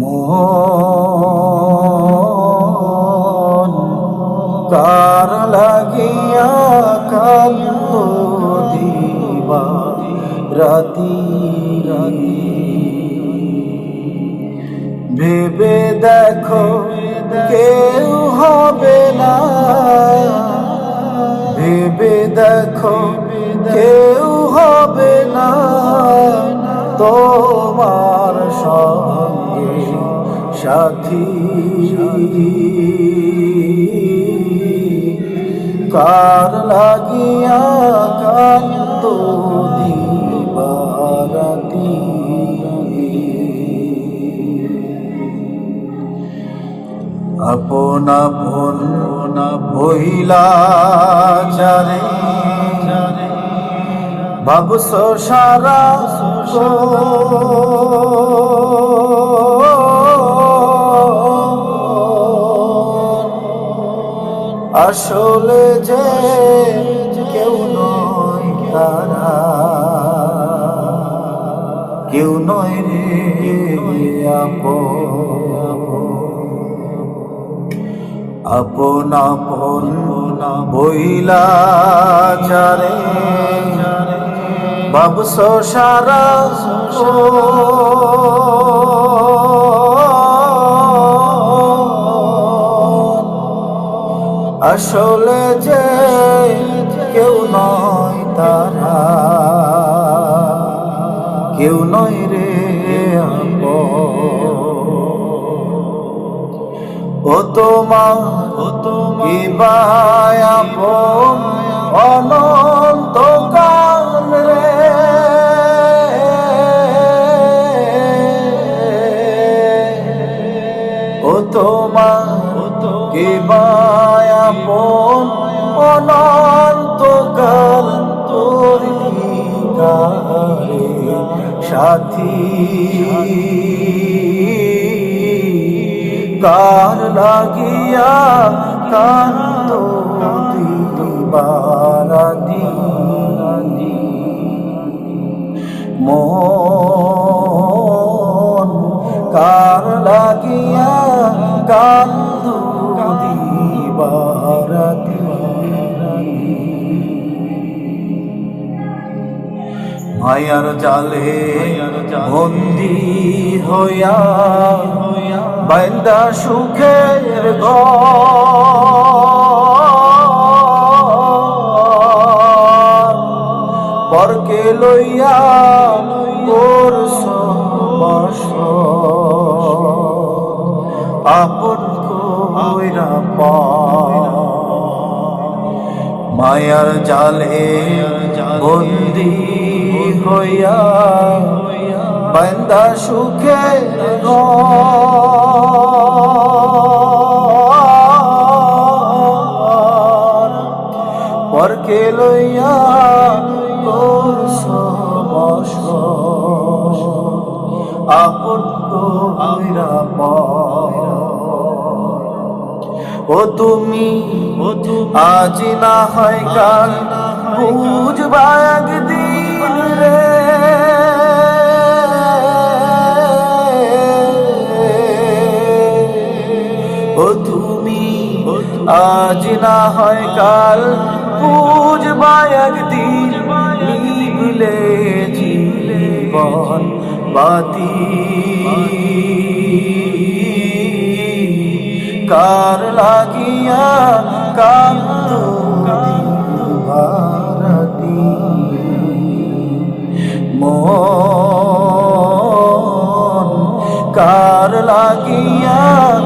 মন। কার লাগিয়া কান্দ দিবা রাতি রাতি? ভেবে দেখো কেউ হবে না। ভেবে দেখো কেউ হবে না। তোমার সঙ্গে সাথী। কার লাগিয়া কান্ত দিবারাতি? আপন আপন বইলা যারে ভাবস সারা আসলে যে কেউ নয় তারা। কেউ নয় রে আপন। আপন বইলা চারে বাবস সারা আসলে যে কেউ নয় তারা। কেউ নয় রে ও তোমার ও তোমার। আপন, অনন্ত কাল রে। ও তোমার কে আপন অনন্ত কাল তোরি সাথী। কার লাগিয়া কান্ত দিবারাদি মন কার লাগিয়া কান্ত মায়ার জালে বন্দি হইয়া বাইন্দা সুখের পরকে লইয়া মোর সবাস আপন কইরা পা মায়ার জালে বন্দি হইয়া বান্দা সুখে পরকে লইয়া বস আপন কইরা ও তুমি ও তুমি আজ না হয় কাল ও তুমি, আজ না হয় কাল বুঝবা একদিন নিবলে জীবন বাতি কার লাগিয়া কান্ত ভারতী? মন কার লাগিয়া